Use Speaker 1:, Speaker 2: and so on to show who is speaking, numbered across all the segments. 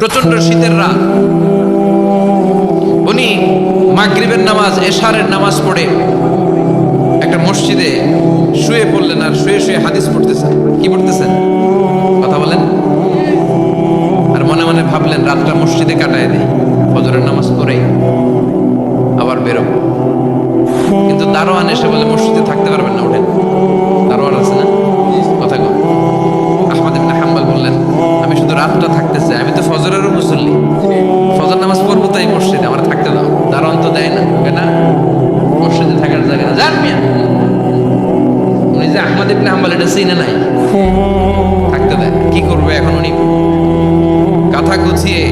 Speaker 1: প্রচণ্ড শীতের রাত। উনি মাগরিবের নামাজ, এশারের নামাজ পড়ে একটা মসজিদে শুয়ে পড়লেন আর শুয়ে শুয়ে হাদিস পড়তেছেন। কি পড়তেছেন? কথা বলেন। আর মনে মনে ভাবলেন, রাতটা মসজিদে কাটায় দেয় ফজরের নামাজ পড়েই আবার বেরোবো। কিন্তু দারোয়ান এসে বলে, মসজিদে থাকতে পারবেন না, ওঠেন। দারোয়ান আছে না? কথা আহমদ হাম্বল বললেন, আমি শুধু রাতটা থাকতে চাই আমি তো ফজরেরও মুসল্লি। ফজর নামাজ পড়ব তাই মসজিদে, আমার থাকতে দাও। দারণ তো দেয় না। ওকে না, মসজিদে থাকার জায়গা না জান মিয়া। উনি যে আহমদ ইবনে হাম্বল, এটা চিনে নাই। থাকতে দেয়। কি করবে এখন উনি? কাঁথা গুছিয়ে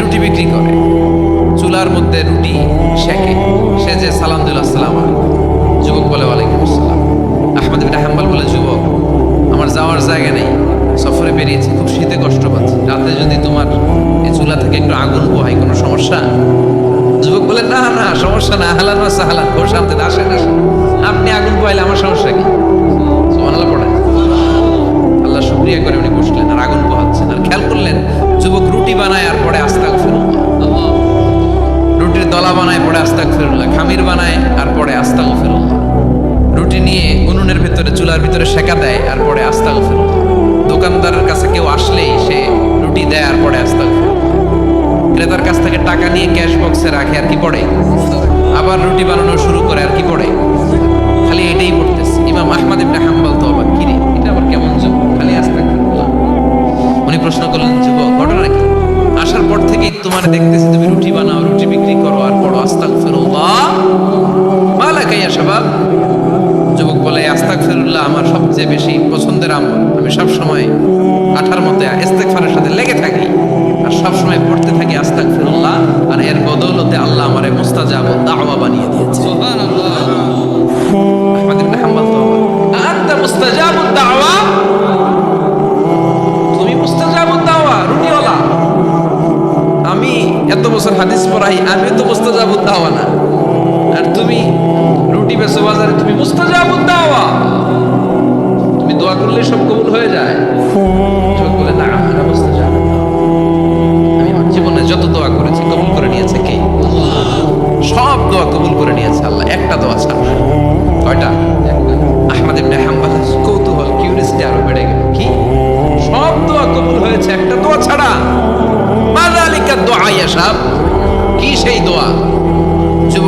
Speaker 1: রুটি বিক্রি করে। চুলার মধ্যে রুটি শেখে সে যে সালাম দিল আসসালাম যুবক বলে, ওয়ালাইকুম আসসালাম। আহমদ বিন হাম্বাল বলে, যুবক, আমার যাওয়ার জায়গা নেই। সফরে বেরিয়েছি, খুব শীতে কষ্ট পাচ্ছি। রাতে যদি তোমার এই চুলা থেকে একটু আগুন পোহাই কোনো সমস্যা? যুবক বলে, না না, সমস্যা না। হালান মাসা হালান ঘোর সামতে আসেন আসেন। আপনি আগুন পোহাইলে আমার সমস্যা কি? আল্লাহ শুক্রিয়া করে উনি বসলেন, আর আগুন পোহাচ্ছেন। আর খেয়াল করলেন, যুবক রুটি বানায় আর পরে ফিরুল্লাহ দলা বানায়, পরে আস্তাক ফিরুল্লাহ খামির বানায়, আর পরে আস্তাক ফিরুল্লাহ রুটি নিয়ে উনুনের ভিতরে, চুলার ভিতরে সেকা দেয়, আর পরে আস্তাক ফিরুল্লাহ দোকানদারের কাছে কেউ আসলেই সে রুটি দেয়, আর পরে আস্তাক ক্রেতার কাছ থেকে টাকা নিয়ে ক্যাশ বক্সে রাখে, আর কি পড়ে? আবার রুটি বানানো শুরু করে, আর কি পড়ে? খালি এটাই পড়তেছে। ইমাম আহমদ ইবনে হাম্বল তো আবার কিরে এটা আবার কেমন যুগ খালি আস্তাগফিরুল্লাহ। উনি প্রশ্ন করলেন, যুবক, ঘটনা কি? আসার পর থেকেই তোমার দেখতেছি তুমি রুটি বানাও, রুটি বিক্রি করো আর পড়ো, আস্তাগফিরুল্লাহ। মালা কাইয়া সবাব যুবক বলে আস্তাক ফেরুল্লাহ আমার সবচেয়ে বেশি পছন্দের আমল। আমি সবসময় আঠার মধ্যে ইস্তেগফারের সাথে লেগে থাকি আর সবসময় পড়াই আমি তো মুস্তাজাব দাওয়া না আর তুমি রুটি বেসো বাজারে, তুমি মুস্তাজাব দাওয়া। তুমি দোয়া করলে সব কবুল হয়ে যায়। বলে না, আমরা মুস্তাজাব। আমি আমার জীবনে যত দোয়া করেছি, কবুল করে নিয়েছে কে?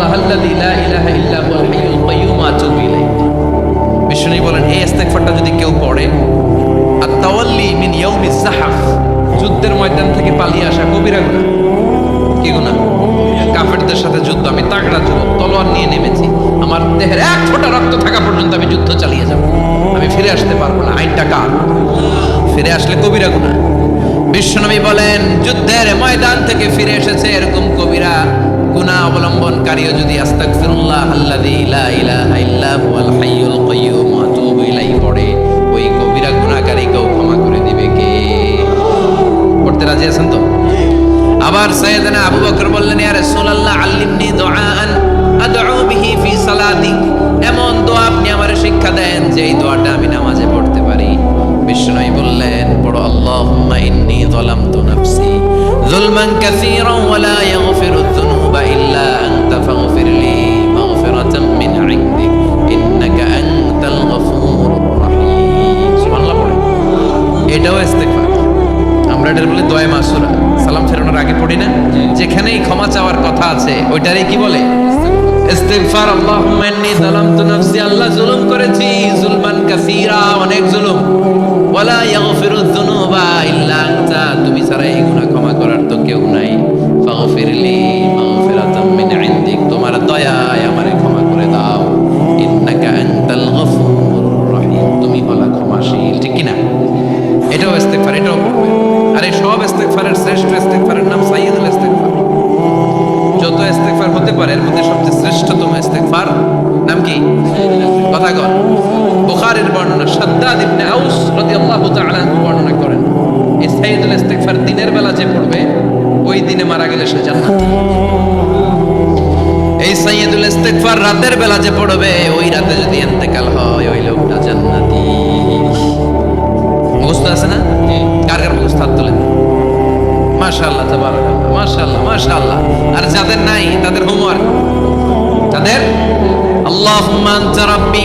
Speaker 1: আস্তাগফিরুল্লাহ আল্লাযী লা ইলাহা ইল্লা হুয়াল হাইয়ুল কাইয়্যুম আতুবু ইলাইহি। বিষ্ণু বলেন এই ইস্তেগফারটা যদি কেউ পড়ে আর তাওয়াল্লি মিন ইয়াউমি জাহাফ যুদ্ধের ময়দান থেকে পালিয়ে আসা কবিরা গুনাহ। কি গুনাহ? কাফেরদের সাথে যুদ্ধ, আমি তাগড়া যুবক, তলোয়ার নিয়ে নেমেছি, আমার দেহের এক ফোঁটা রক্ত থাকা পর্যন্ত আমি যুদ্ধ চালিয়ে যাব। আমি ফিরে আসতে পারব না, আইনটা কার? ফিরে আসলে কবিরা গুনাহ। বিশ্বনবী বলেন, যুদ্ধের ময়দান থেকে ফিরে এসেছে এরকম কবিরা গুনাহ অবলম্বনকারীও যদি আস্তাগফিরুল্লাহ আল্লাযী লা ইলাহা হাইয়ুল আতুবু ইলাইহি পড়ে, ওই কবিরা ক্ষমা করে দিবে কে? পড়তে রাজি আছেন তো? আবার আবু বকর বললেন, ইয়া রাসূলুল্লাহ, আল্লিমনি দুআআন আদউ বিহি ফি সালাতি এমন দোয়া আপনি আমারে শিক্ষা দেন যে এই দোয়াটা আমি নামাজে পড়তে পারি। বিষ্ণুই বললেন, পড়ো, আল্লাহুম্মা ইন্নী যালামতু নাফসি কাসীরান ওয়া লা যুনুবা ইল্লা আনতা ফাগফির লি মাগফিরাতাম মিন ইনদিক ইন্নাকা আনতাল গফুরুর রহিম সুবহানাল্লাহ পড়ে এটাও ইস্তেগফার। আমরা এটার বলে দোয়া মাসুরা। সালাম ফেরানোর আগে পড়ি না? যেখানেই ক্ষমা চাওয়ার কথা আছে ওইটারই কি বলে? ইস্তিগফার। আল্লাহুম্মা ইন্নী যালামতু নাফসি। আল্লাহ জুলুম করেছি জুলমান কাসীরা অনেক জুলুম। ওয়ালা ইয়াগফিরু যুনুবা ইল্লা আনতা। তুমি ছাড়া এই গুনাহ ক্ষমা করার তো কেউ নাই। ফাগফিরলি বুখারীর বর্ণনা শাদ্দাদ ইবনে আউস রাদিয়াল্লাহু তাআলা বর্ণনা করেন এই সাইয়্যিদুল ইস্তেগফার দিনের বেলা যে পড়বে, ওই দিনে মারা গেলে সে জান্নাতি। এই সাইয়্যিদুল ইস্তেগফার রাতের বেলা যে পড়বে, ওই রাতে যদি ইন্তেকাল হয়, ওই লোকটা জান্নাতি। মুখস্থ আছে না? কার কার মুখস্থ হাত তোলেন? মাশাআল্লাহ, তাবারাকাল্লাহ, মাশাআল্লাহ মাশাআল্লাহ। আর যাদের নাই, তাদের হোমওয়ার্ক তাদের আল্লাহুম্মা আনতা রাব্বি।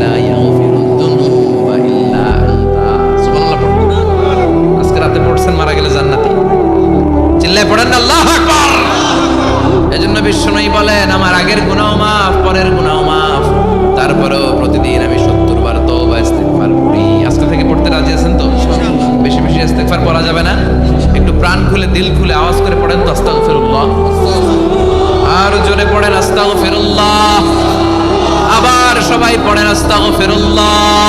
Speaker 1: আস্তাগফিরুল্লাহ। আবার সবাই পড়েন আস্তাগফিরুল্লাহ।